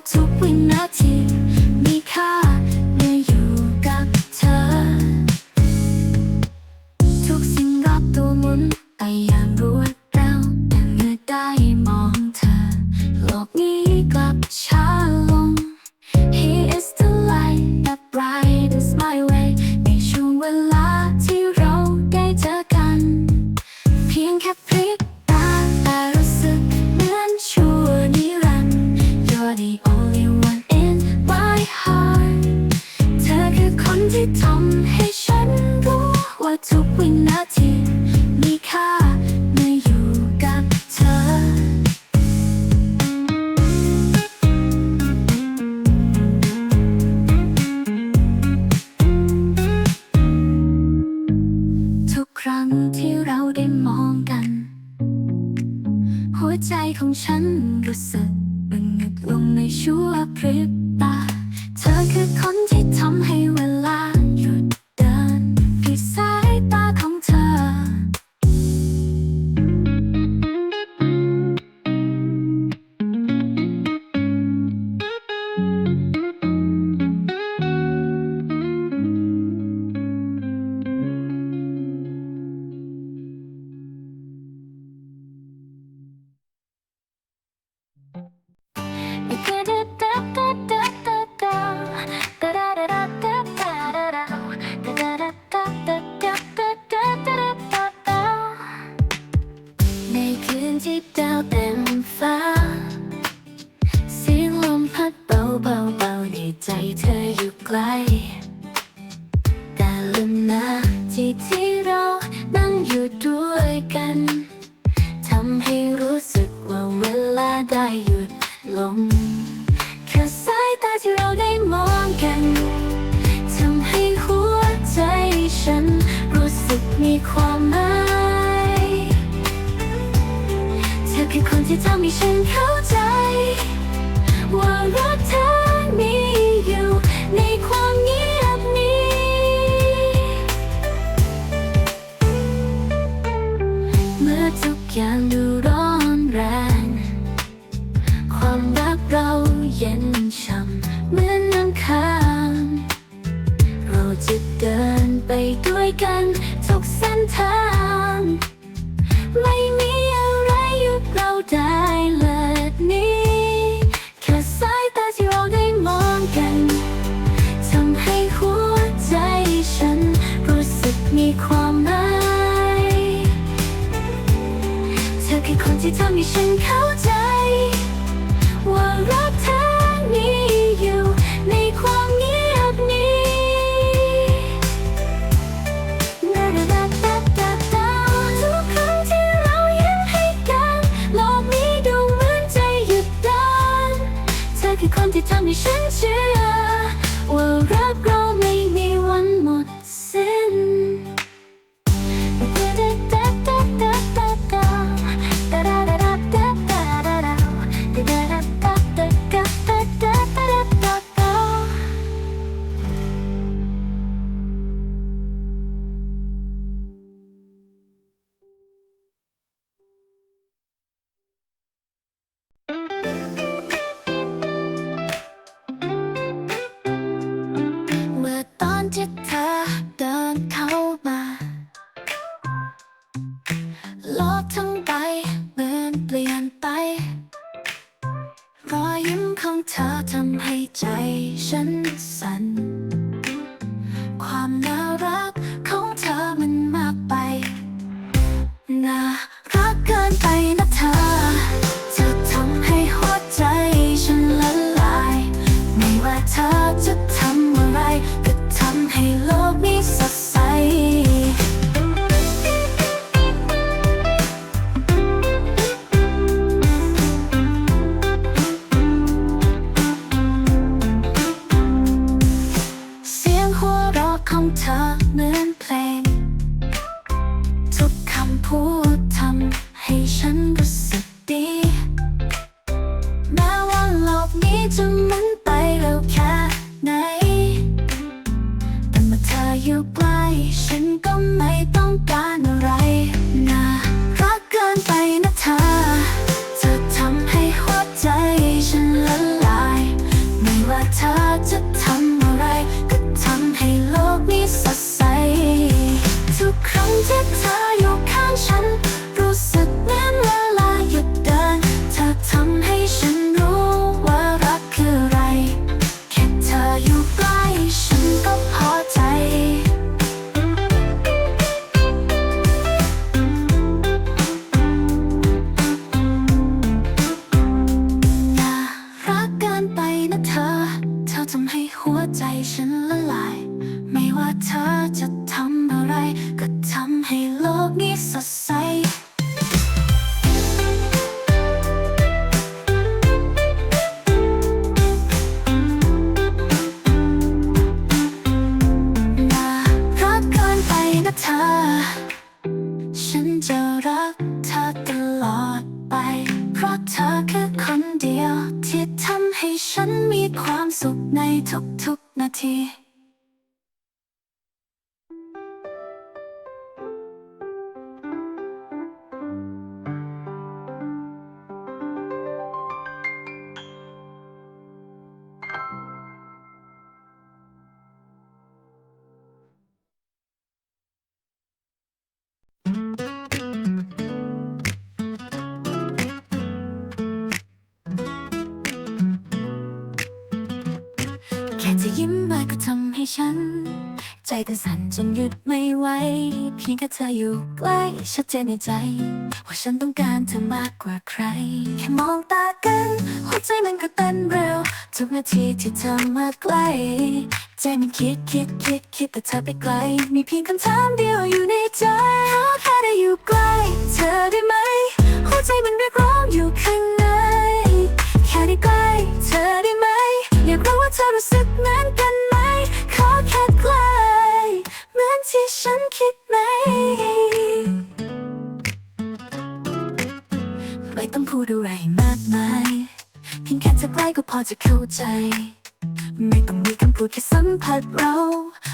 took we not here. to we not here. ที่เรานั่งอยู่ด้วยกันทำให้รู้สึกว่าเวลาได้หยุดลงแค่สายตาที่เราได้มองกันทำให้หัวใจฉันรู้สึกมีความหมายเธอคือคนที่ทำให้ฉันเข้าใจ ว่ารักเธอ ไปด้วยกันทุกเส้นทาง ไม่มีอะไรหยุดเราได้เลยนี้ แค่สายตาที่เราได้มองกันทำให้หัวใจฉัน รู้สึกมีความหมาย เธอคือคนที่ทำให้ฉันเข้าใจ 멈칫하 เธอจะทำอะไร ก็ทำให้โลกนี้สด ใจเต้นสั่นจนหยุดไม่ไหวเพียงแค่เธออยู่ใกล้ชัดเจนในใจ ว่าฉันต้องการเธอมากกว่าใคร แค่มองตากันหัวใจมันก็เต้นเร็ว ทุกนาทีที่เธอมาใกล้ใจมันคิดคิดคิดคิดแต่เธอไปไกล มีเพียงคำถามเดียวอยู่ในใจขอแค่ได้อยู่ใกล้เธอได้ไหมหัวใจมันเรียกร้องอยู่ข้างในแค่ได้ใกล้เธอได้ไหมอยากรู้ว่าเธอรู้สึกเหมือนกัน ที่ฉันคิดไหม ไม่ต้องพูดอะไรมากมาย เพียงแค่เธอใกล้ก็พอจะเข้าใจ ไม่ต้องมีคำพูดแค่สัมผัสเรา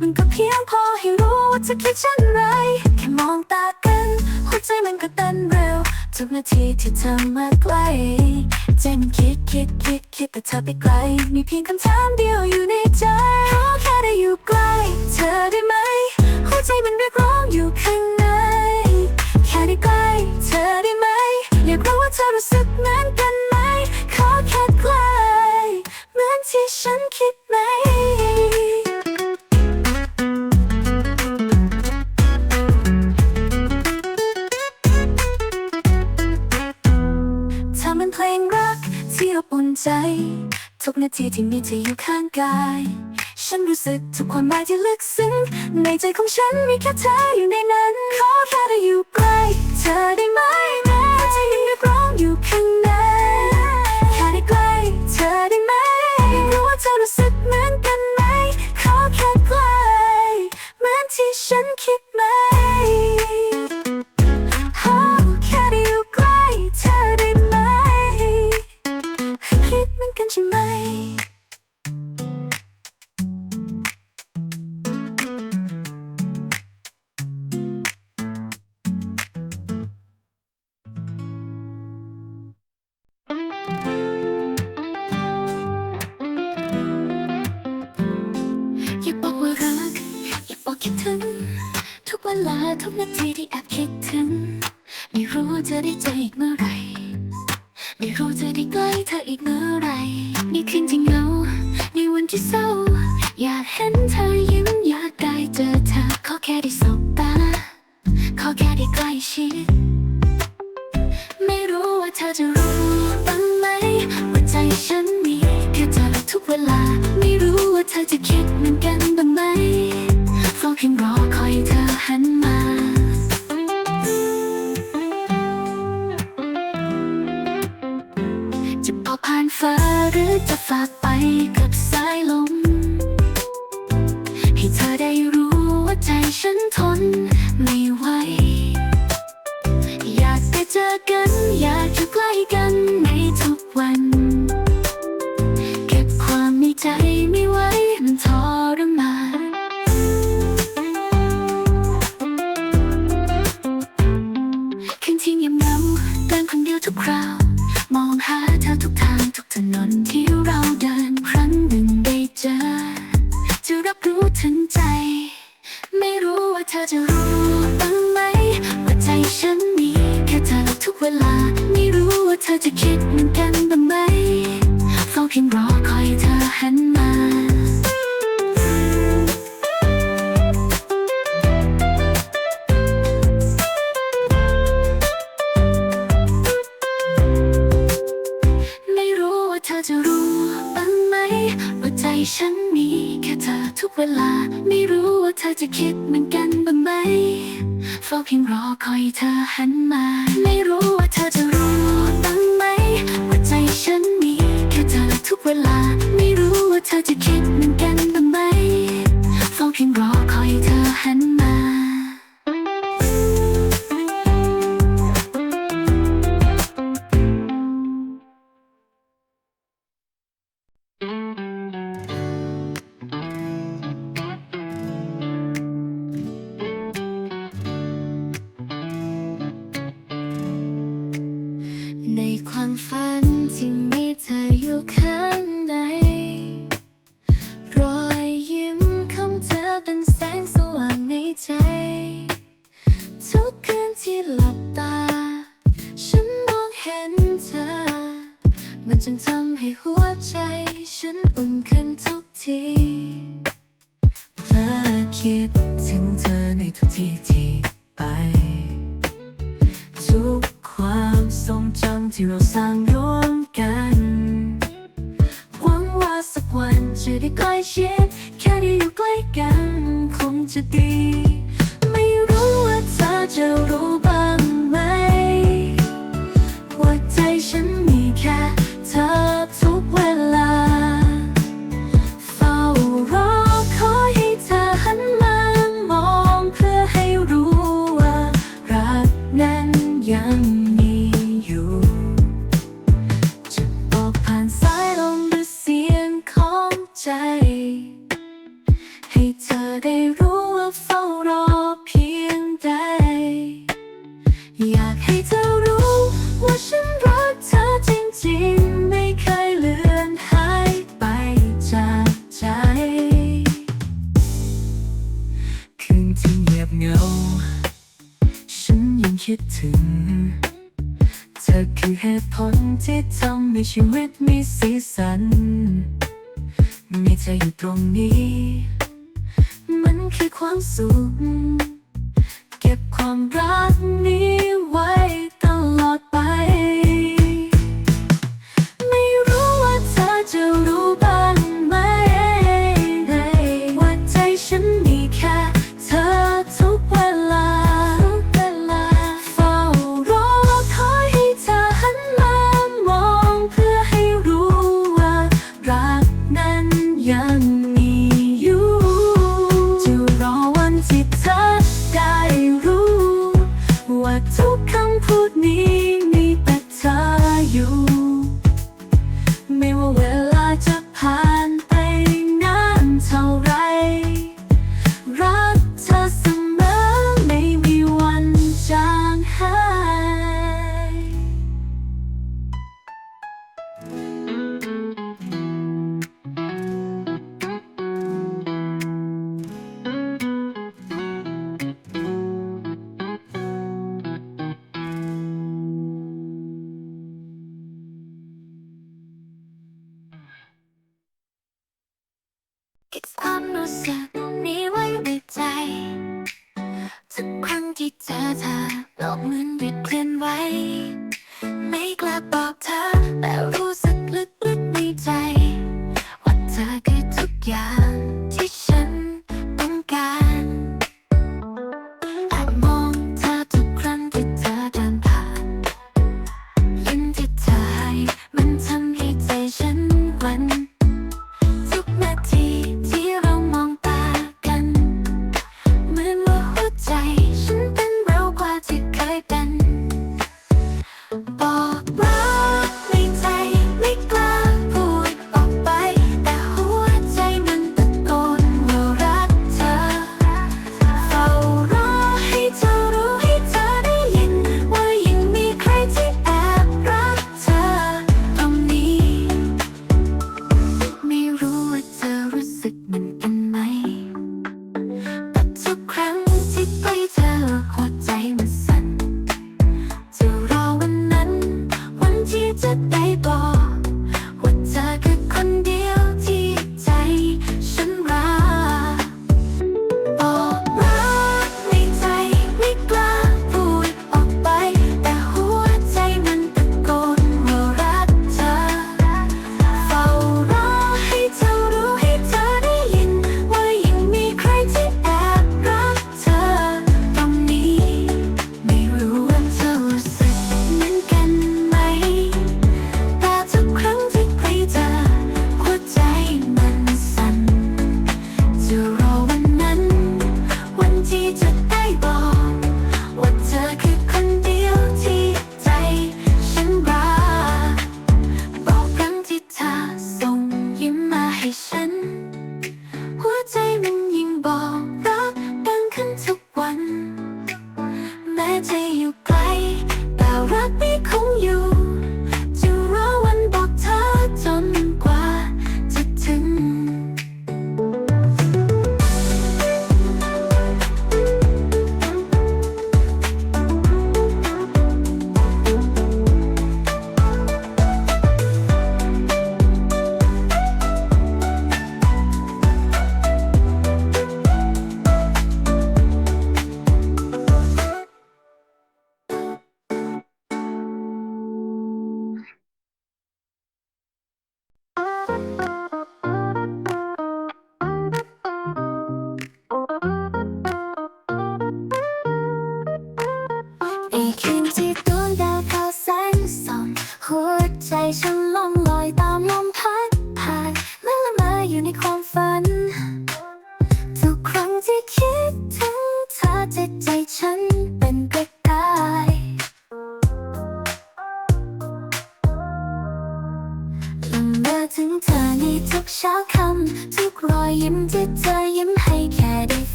มันก็เพียงพอให้รู้ว่าเธอคิดเช่นไร แค่มองตากัน หัวใจมันก็เต้นเร็ว ทุกนาทีที่เธอมาใกล้ใจมันคิดคิดคิดคิดแต่เธอไปไกล มีเพียงคำถามเดียวอยู่ในใจ ขอแค่ได้อยู่ใกล้ เธอได้ไหม ใจมันเรียกร้องอยู่ข้างใน แค่ได้ใกล้เธอได้ไหม อยากรู้ว่าเธอรู้สึกเหมือนกันไหม ขอแค่ใกล้เหมือนที่ฉันคิดไหมเธอเป็นเพลงรักที่อบอุ่นใจ ทุกนาทีที่มีเธออยู่ข้างกาย ฉันรู้สึกทุกความหมายที่ลึกซึ้ง ในใจของฉันมีแค่เธออยู่ในนั้น ขอแค่ได้อยู่ใกล้เธอได้ไหมแม้ใจยังเรียกร้องอยู่ข้างในแค่ได้ใกล้เธอได้ไหมไม่รู้ว่าเธอรู้สึกเหมือนกันไหม ขอแค่ใกล้เหมือนที่ฉันคิดไหม อทุกนาทีที่แอบคิดถึง ไม่รู้ว่าจะได้เจออีกเมื่อไหรไม่รู้จะได้ใกล้เธออีกเมื่อไหรในคืนที่เหงาในวันที่เศร้า อยากเห็นเธอยิ้ม เรา มองหาเธอทุกทางทุกถนนที่ ไม่รู้ว่าเธอจะคิดเหมือนกันบ้างไหมเฝ้าเพียงรอคอยเธอหันมา ไม่รู้ว่าเธอจะรู้ ในความฝันที่ กันคงจะดี wish you with me.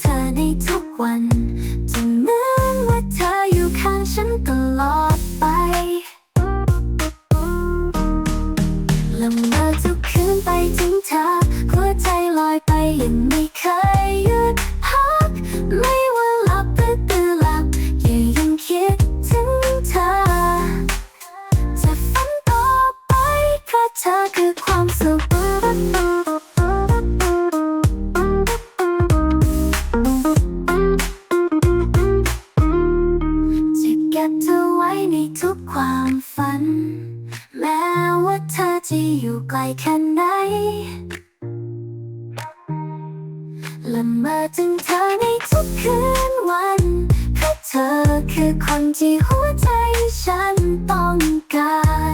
เธอในทุกวัน ก็บเธอไว้ในทุกความฝัน แม้ว่าเธอจะอยู่ไกลแค่ไหนละเมอถึงเธอในทุกคืนวันเพราะเธอคือคนที่หัวใจฉันต้องการ